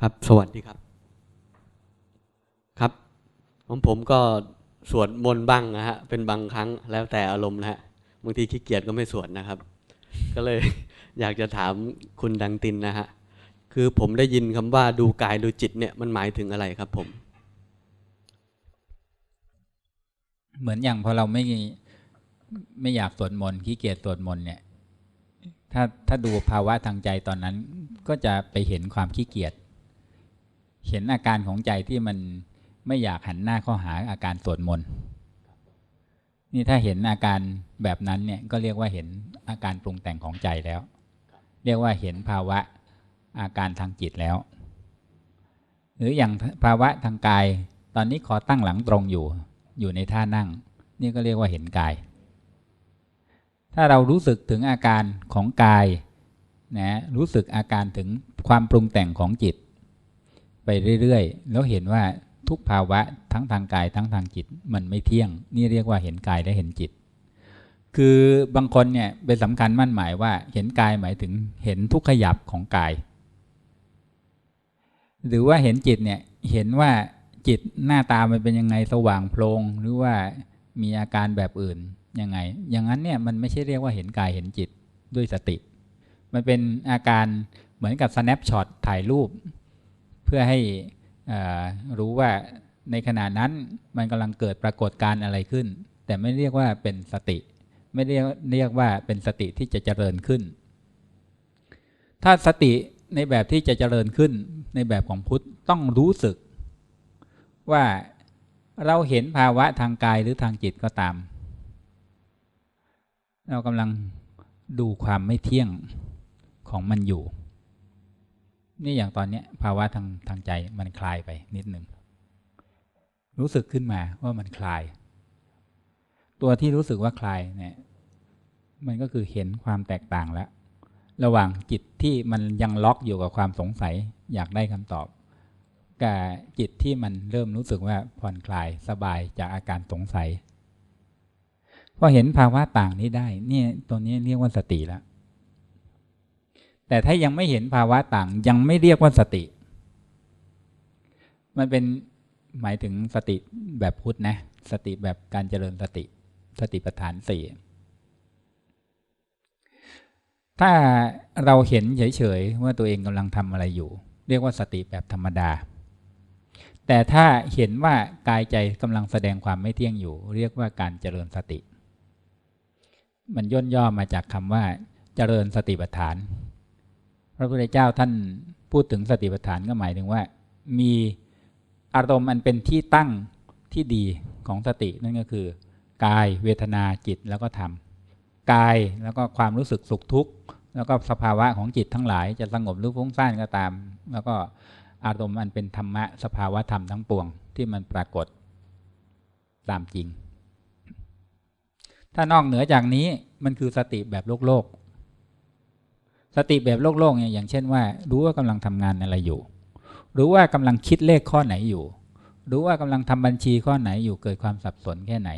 ครับ สวัสดีครับ ครับของผมก็สวดมนต์บ้างนะฮะ เป็นบางครั้งแล้วแต่อารมณ์นะฮะ บางทีขี้เกียจก็ไม่สวดนะครับ ก็เลยอยากจะถามคุณดังตินนะฮะ คือผมได้ยินคำว่าดูกายดูจิตเนี่ยมันหมายถึงอะไรครับผม เหมือนอย่างพอเราไม่ไม่อยากสวดมนต์ขี้เกียจสวดมนต์เนี่ย ถ้าถ้าดูภาวะทางใจตอนนั้น ก็จะไปเห็นความขี้เกียจ เห็นอาการของใจที่มันไม่อยากหันหน้าเข้าหาอาการสวดมนต์นี่ถ้าเห็นอาการแบบนั้นเนี่ยก็เรียกว่าเห็นอาการปรุงแต่งของใจแล้ว เรียกว่าเห็นภาวะอาการทางจิตแล้ว หรืออย่างภาวะทางกาย ตอนนี้ขอตั้งหลังตรงอยู่ อยู่ในท่านั่ง นี่ก็เรียกว่าเห็นกาย ถ้าเรารู้สึกถึงอาการของกายนะรู้สึกอาการถึงความปรุงแต่งของจิต ไปเรื่อยๆ แล้วเห็นว่าทุกภาวะทั้งทางกายทั้งทางจิตมันไม่เที่ยง นี่เรียกว่าเห็นกายและเห็นจิต คือบางคนเนี่ยเป็นสำคัญมั่นหมายว่าเห็นกายหมายถึงเห็นทุกขยับของกาย หรือว่าเห็นจิตเนี่ยเห็นว่าจิตหน้าตามันเป็นยังไงสว่างโพลงหรือว่ามีอาการแบบอื่นยังไง อย่างนั้นเนี่ยมันไม่ใช่เรียกว่าเห็นกายเห็นจิตด้วยสติ มันเป็นอาการเหมือนกับ snapshot ถ่ายรูป เพื่อให้รู้ว่าในขณะนั้นมันกำลังเกิดปรากฏการณ์อะไรขึ้น แต่ไม่เรียกว่าเป็นสติ ไม่เรียกเรียกว่าเป็นสติที่จะเจริญขึ้น ถ้าสติในแบบที่จะเจริญขึ้นในแบบของพุทธต้องรู้สึก ว่าเราเห็นภาวะทางกายหรือทางจิตก็ตาม เรากำลังดูความไม่เที่ยงของมันอยู่ นี่อย่างตอนนี้ภาวะทางทางใจมันคลายไปนิดหนึ่งรู้สึกขึ้นมาว่ามันคลาย ตัวที่รู้สึกว่าคลายเนี่ยมันก็คือเห็นความแตกต่างแล้ว ระหว่างจิตที่มันยังล็อกอยู่กับความสงสัยอยากได้คำตอบ กับจิตที่มันเริ่มรู้สึกว่าผ่อนคลายสบายจากอาการสงสัยพอเห็นภาวะต่างนี้ได้เนี่ยตัวนี้เรียกว่าสติแล้ว แต่ถ้ายังไม่เห็นภาวะต่างยังไม่เรียกว่าสติ มันเป็นหมายถึงสติแบบพุทธนะ สติแบบการเจริญสติ สติปัฏฐานสี่ถ้าเราเห็นเฉยๆว่าตัวเองกำลังทำอะไรอยู่ เรียกว่าสติแบบธรรมดา แต่ถ้าเห็นว่ากายใจกำลังแสดงความไม่เที่ยงอยู่ เรียกว่าการเจริญสติ มันย่นย่อมาจากคำว่าเจริญสติปัฏฐาน พระพุทธเจ้าท่านพูดถึงสติปัฏฐานก็หมายถึงว่า มีอารมณ์อันเป็นที่ตั้งที่ดีของสตินั่นก็คือ กายเวทนาจิตแล้วก็ธรรมกายแล้วก็ความรู้สึกสุขทุกข์แล้วก็สภาวะของจิตทั้งหลายจะสงบหรือฟุ้งซ่านก็ตาม แล้วก็อารมณ์อันเป็นธรรมะสภาวะธรรมทั้งปวงที่มันปรากฏตามจริง ถ้านอกเหนือจากนี้มันคือสติแบบโลกโลก สติแบบโลกโลกเนี่ยอย่างเช่นว่า รู้ว่ากำลังทำงานอะไรอยู่ รู้ว่ากำลังคิดเลขข้อไหนอยู่ รู้ว่ากำลังทำบัญชีข้อไหนอยู่เกิดความสับสนแค่ไหน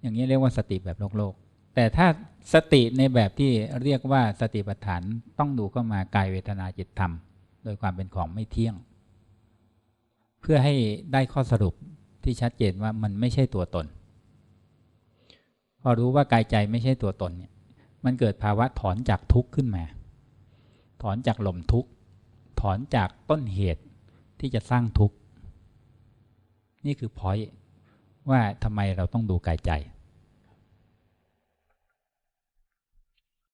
อย่างนี้เรียกว่าสติแบบโลกโลกแต่ถ้าสติในแบบที่เรียกว่าสติปัฏฐานต้องดูเข้ามากายเวทนาจิตธรรม โดยความเป็นของไม่เที่ยง เพื่อให้ได้ข้อสรุปที่ชัดเจนว่ามันไม่ใช่ตัวตน พอรู้ว่ากายใจไม่ใช่ตัวตนเนี่ยมันเกิดภาวะถอนจากทุกข์ขึ้นมา ถอนจากหล่มทุกข์ ถอนจากต้นเหตุที่จะสร้างทุกข์ นี่คือพอยว่าทำไมเราต้องดูกายใจ